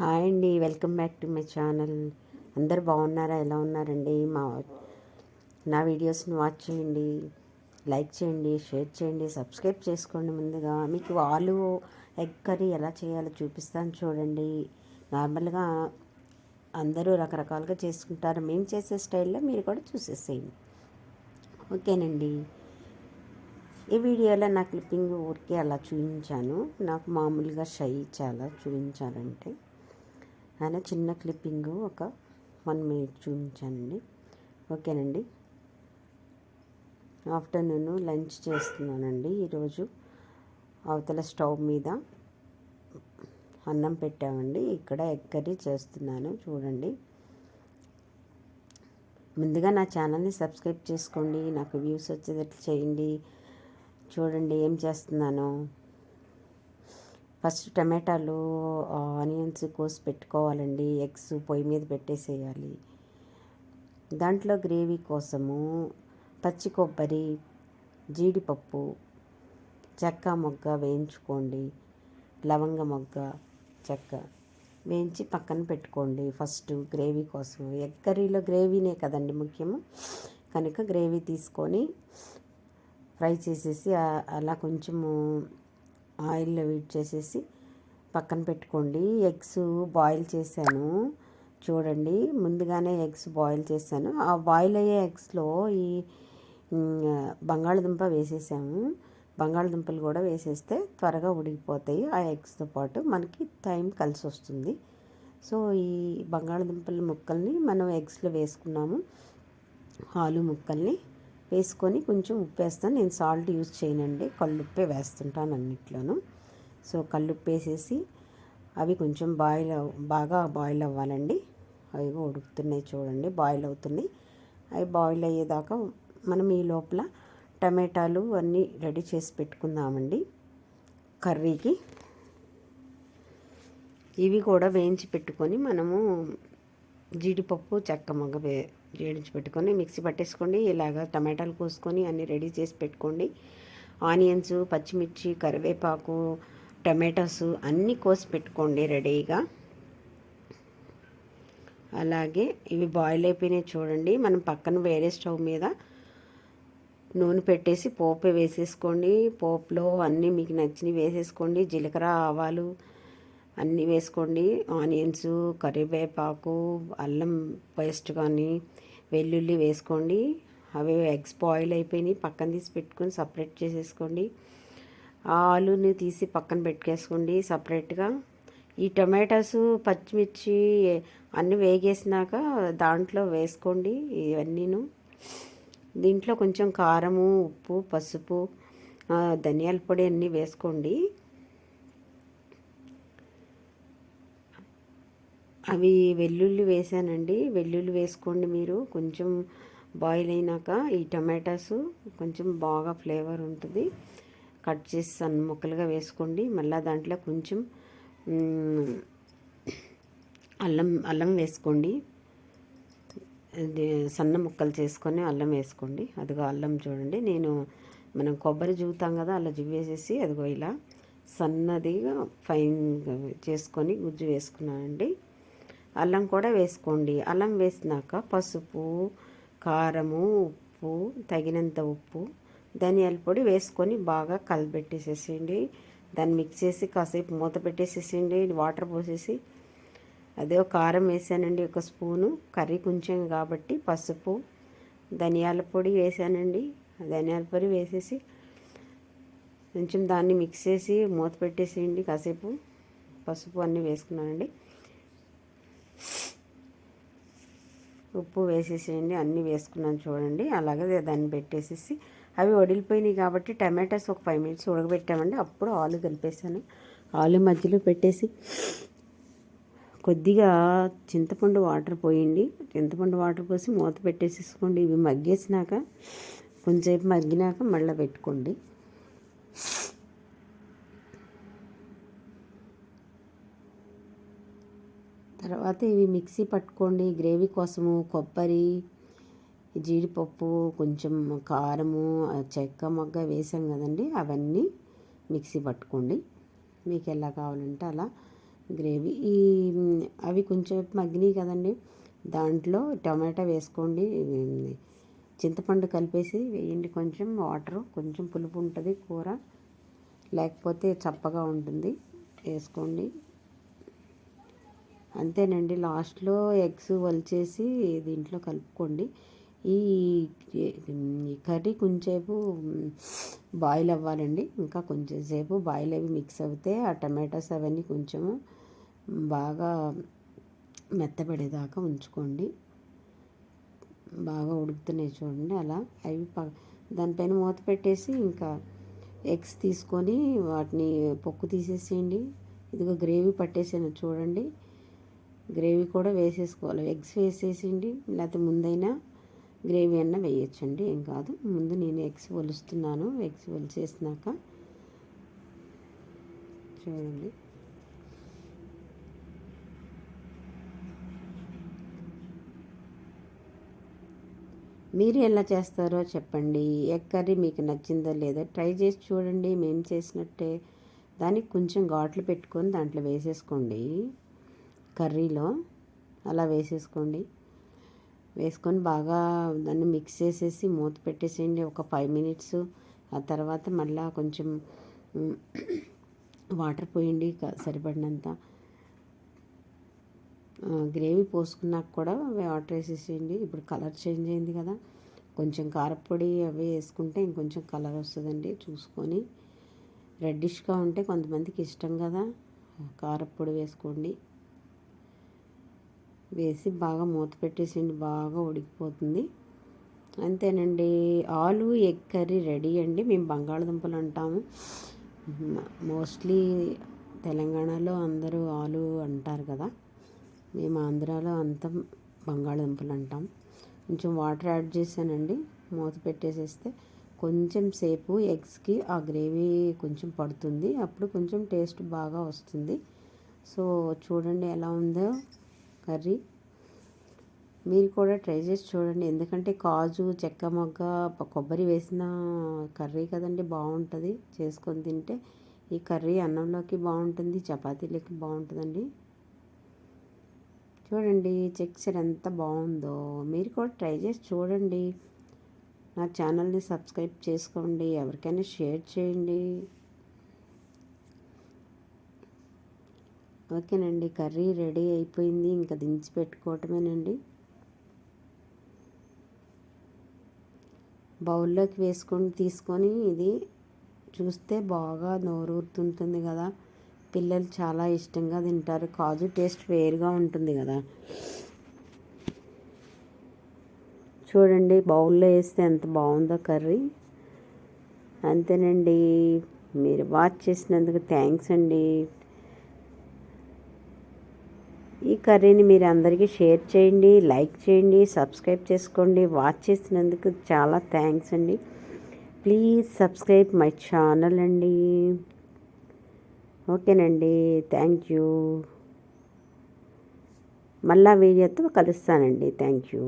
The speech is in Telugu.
హాయ్ అండి welcome back to my channel. అందరు బాగున్నారా? ఎలా ఉన్నారండి? మా నా వీడియోస్ని వాచ్ చేయండి లైక్ చేయండి షేర్ చేయండి సబ్స్క్రైబ్ చేసుకోండి ముందుగా. మీకు ఆలు ఎగ్ కర్రీ ఎలా చేయాలో చూపిస్తాను చూడండి. నార్మల్గా అందరూ రకరకాలుగా చేసుకుంటారు. మేము చేసే స్టైల్లో మీరు కూడా చూసేసేయండి. ఓకేనండి. ఈ వీడియోలో నా క్లిప్పింగ్ ఊరికే అలా చూపించాను. నాకు మామూలుగా షై చాలా చూపించాలంటే. అలా చిన్న క్లిప్పింగ్ ఒక వన్ మినిట్ చూపించానండి ఓకేనండి. ఆఫ్టర్నూన్ లంచ్ చేస్తున్నానండి. ఈరోజు అవతల స్టవ్ మీద అన్నం పెట్టామండి. ఇక్కడ ఎగ్ కర్రీ చేస్తున్నాను. చూడండి. ముందుగా నా ఛానల్ని సబ్స్క్రైబ్ చేసుకోండి. నాకు వ్యూస్ వచ్చేటట్లు చేయండి. చూడండి ఏం చేస్తున్నాను. ఫస్ట్ టమాటాలు ఆనియన్స్ కోసి పెట్టుకోవాలండి. ఎగ్స్ పొయ్యి మీద పెట్టేసేయాలి. దాంట్లో గ్రేవీ కోసము పచ్చి కొబ్బరి జీడిపప్పు చెక్క మొగ్గ వేయించుకోండి. లవంగ మొగ్గ చెక్క వేయించి పక్కన పెట్టుకోండి. ఫస్ట్ గ్రేవీ కోసం. ఎగ్ కర్రీలో గ్రేవీనే కదండి ముఖ్యము. కనుక గ్రేవీ తీసుకొని ఫ్రై చేసేసి అలా కొంచెము ఆయిల్లో వీట్ చేసేసి పక్కన పెట్టుకోండి. ఎగ్స్ బాయిల్ చేశాను. చూడండి ముందుగానే ఎగ్స్ బాయిల్ చేశాను. ఆ బాయిల్ అయ్యే ఎగ్స్లో ఈ బంగాళదుంప వేసేసాము. బంగాళదుంపలు కూడా వేసేస్తే త్వరగా ఉడికిపోతాయి. ఆ ఎగ్స్తో పాటు మనకి టైం కలిసి వస్తుంది. సో ఈ బంగాళదుంపల ముక్కల్ని మనం ఎగ్స్లో వేసుకున్నాము. ఆలు ముక్కల్ని. వేసుకొని కొంచెం ఉప్పు వేస్తాను నేను సాల్ట్ యూజ్ చేయనండి. కల్లుప్పే వేస్తుంటాను అన్నిట్లోనూ. సో కల్లుప్పు వేసేసి అవి కొంచెం బాయిల్ బాగా బాయిల్ అవ్వాలండి. అవి ఉడుకుతున్నాయి చూడండి. బాయిల్ అవుతున్నాయి. అవి బాయిల్ అయ్యేదాకా మనం ఈ లోపల టమాటాలు అన్నీ రెడీ చేసి పెట్టుకుందామండి. కర్రీకి. ఇవి కూడా వేయించి పెట్టుకొని మనము జీడిపప్పు చెక్క మగ్గ వే జేడించి పెట్టుకొని మిక్సీ పట్టేసుకోండి. ఇలాగ టమాటాలు కోసుకొని అన్నీ రెడీ చేసి పెట్టుకోండి. ఆనియన్స్ పచ్చిమిర్చి కరివేపాకు టమాటాస్ అన్నీ కోసి పెట్టుకోండి రెడీగా. అలాగే ఇవి బాయిల్ అయిపోయినాయి చూడండి. మనం పక్కన వేరే స్టవ్ మీద నూనె పెట్టేసి పోపు వేసేసుకోండి. పోపులో అన్నీ మీకు నచ్చినవి వేసేసుకోండి. జీలకర్ర ఆవాలు అన్నీ వేసుకోండి. ఆనియన్స్ కరివేపాకు అల్లం పేస్ట్ కానీ వెల్లుల్లి వేసుకోండి. అవి ఎగ్స్ బాయిల్ అయిపోయినాయి. పక్కన తీసి పెట్టుకొని సపరేట్ చేసేసుకోండి. ఆ ఆలుని తీసి పక్కన పెట్టుకేసుకోండి సపరేట్గా. ఈ టమాటాస్ పచ్చిమిర్చి అన్నీ వేగేసినాక దాంట్లో వేసుకోండి ఇవన్నీను. దీంట్లో కొంచెం కారము ఉప్పు పసుపు ధనియాల పొడి అన్నీ వేసుకోండి. అవి వెల్లుల్లి వేసానండి. వెల్లుల్లి వేసుకోండి మీరు. కొంచెం బాయిల్ అయినాక ఈ టమాటాస్ కొంచెం బాగా ఫ్లేవర్ ఉంటుంది. కట్ చేసి సన్న ముక్కలుగా వేసుకోండి. మళ్ళీ దాంట్లో కొంచెం అల్లం అల్లం వేసుకోండి. సన్న ముక్కలు చేసుకొని అల్లం వేసుకోండి. అదిగో అల్లం చూడండి. నేను మనం కొబ్బరి జూతాం కదా అలా వేసేసి అదిగో ఇలా సన్నదిగా ఫైన్ చేసుకొని గుజ్జు వేసుకున్నానండి. అల్లం కూడా వేసుకోండి. అల్లం వేసినాక పసుపు కారము ఉప్పు తగినంత ఉప్పు ధనియాల పొడి వేసుకొని బాగా కలబెట్టేసేసేయండి. దాన్ని మిక్స్ చేసి కాసేపు మూత పెట్టేసేసేయండి. వాటర్ పోసేసి అదే కారం వేసానండి ఒక స్పూను. కర్రీ కొంచెం కాబట్టి పసుపు ధనియాల పొడి వేసానండి. ధనియాల పొడి వేసేసి కొంచెం దాన్ని మిక్స్ చేసి మూత పెట్టేసేయండి కాసేపు. పసుపు అన్నీ వేసుకున్నానండి. ఉప్పు వేసేసేయండి అన్నీ వేసుకున్నాను చూడండి. అలాగే దాన్ని పెట్టేసేసి అవి వడిలిపోయినాయి కాబట్టి టమాటాస్ ఒక ఫైవ్ మినిట్స్ ఉడకబెట్టామండి. అప్పుడు ఆలు కలిపేసాను ఆలు మధ్యలో పెట్టేసి కొద్దిగా చింతపండు వాటర్ పోయండి. చింతపండు వాటర్ పోసి మూత పెట్టేసేసుకోండి. ఇవి మగ్గేసినాక కొంచెంసేపు మగ్గినాక మళ్ళీ పెట్టుకోండి. తర్వాత ఇవి మిక్సీ పట్టుకోండి. గ్రేవీ కోసము కొబ్బరి జీడిపప్పు కొంచెం కారము చెక్క మొగ్గ వేసాం కదండి. అవన్నీ మిక్సీ పట్టుకోండి. మీకు ఎలా కావాలంటే అలా గ్రేవీ ఈ అవి కొంచెం మగ్గినాయి కదండి. దాంట్లో టమాటా వేసుకోండి. చింతపండు కలిపేసి వేయండి. కొంచెం వాటర్ కొంచెం పులుపు ఉంటుంది కూర. లేకపోతే చప్పగా ఉంటుంది. వేసుకోండి. అంతేనండి. లాస్ట్లో ఎగ్స్ వలిచేసి దీంట్లో కలుపుకోండి. ఈ కర్రీ కొంచెంసేపు బాయిల్ అవ్వాలండి. ఇంకా కొంచెం సేపు బాయిల్ అవి మిక్స్ అవుతే ఆ టమాటాస్ అవన్నీ కొంచెము బాగా మెత్తపడేదాకా ఉంచుకోండి. బాగా ఉడుకుతున్నాయి చూడండి అలా. అవి దానిపైన మూత పెట్టేసి ఇంకా ఎగ్స్ తీసుకొని వాటిని పొక్కు తీసేసేయండి. ఇదిగో గ్రేవీ పట్టేసాను చూడండి. గ్రేవీ కూడా వేసేసుకోవాలి. ఎగ్స్ వేసేసిండి లేకపోతే ముందైనా గ్రేవీ అన్న వేయచ్చండి. ఏం కాదు. ముందు నేను ఎగ్స్ ఒలుస్తున్నాను. ఎగ్స్ ఒలిచేసినాక చూడండి. మీరు ఎలా చేస్తారో చెప్పండి. ఎగ్ కర్రీ మీకు నచ్చిందో లేదో ట్రై చేసి చూడండి. మేము చేసినట్టే. దానికి కొంచెం ఘాట్లు పెట్టుకొని దాంట్లో వేసేసుకోండి. కర్రీలో అలా వేసేసుకోండి. వేసుకొని బాగా దాన్ని మిక్స్ చేసేసి మూత పెట్టేసేయండి. ఒక ఫైవ్ మినిట్స్. ఆ తర్వాత మళ్ళీ కొంచెం వాటర్ పోయండి సరిపడినంత. గ్రేవీ పోసుకున్నాక కూడా వాటర్ వేసేసేయండి. ఇప్పుడు కలర్ చేంజ్ అయింది కదా. కొంచెం కారపొడి అవి వేసుకుంటే ఇంకొంచెం కలర్ వస్తుందండి చూసుకొని. రెడ్డిష్గా ఉంటే కొంతమందికి ఇష్టం కదా. కారపొడి వేసుకోండి. వేసి బాగా మూత పెట్టేసిండి బాగా ఉడికిపోతుంది. అంతేనండి ఆలు ఎగ్ కర్రీ రెడీ అండి. మేము బంగాళదుంపలు అంటాము. మోస్ట్లీ తెలంగాణలో అందరూ ఆలు అంటారు కదా. మేము ఆంధ్రాలో అంతా బంగాళదుంపలు అంటాం. కొంచెం వాటర్ యాడ్ చేశానండి. మూత పెట్టేసేస్తే కొంచెం సేపు ఎగ్స్కి ఆ గ్రేవీ కొంచెం పడుతుంది. అప్పుడు కొంచెం టేస్ట్ బాగా వస్తుంది. సో చూడండి ఎలా ఉందో. కర్రీ. మీరు కూడా ట్రై చేసి చూడండి. ఎందుకంటే కాజు చెక్క మొగ్గ కొబ్బరి వేసిన కర్రీ కదండి బాగుంటుంది. చేసుకొని తింటే ఈ కర్రీ అన్నంలోకి బాగుంటుంది చపాతీలోకి బాగుంటుందండి. చూడండి చెక్చర్ ఎంత బాగుందో. మీరు కూడా ట్రై చేసి చూడండి. నా ఛానల్ని సబ్స్క్రైబ్ చేసుకోండి. ఎవరికైనా షేర్ చేయండి. ఓకేనండి కర్రీ రెడీ అయిపోయింది. ఇంకా దించి పెట్టుకోవటమేనండి బౌల్లోకి వేసుకొని తీసుకొని ఇది చూస్తే బాగా నోరూరుతుంటుంది కదా. పిల్లలు చాలా ఇష్టంగా తింటారు. కాజు టేస్ట్ వేరుగా ఉంటుంది కదా. చూడండి బౌల్లో వేస్తే ఎంత బాగుందో కర్రీ. అంతేనండి. మీరు వాచ్ చేసినందుకు థ్యాంక్స్ అండి. ఈ కర్రీని మీరు అందరికీ షేర్ చేయండి లైక్ చేయండి సబ్స్క్రైబ్ చేసుకోండి. వాచ్ చేసినందుకు చాలా థ్యాంక్స్ అండి. ప్లీజ్ సబ్స్క్రైబ్ మై ఛానల్ అండి. ఓకేనండి. Thank you. మళ్ళా వీడియోతో కలుస్తానండి. Thank you.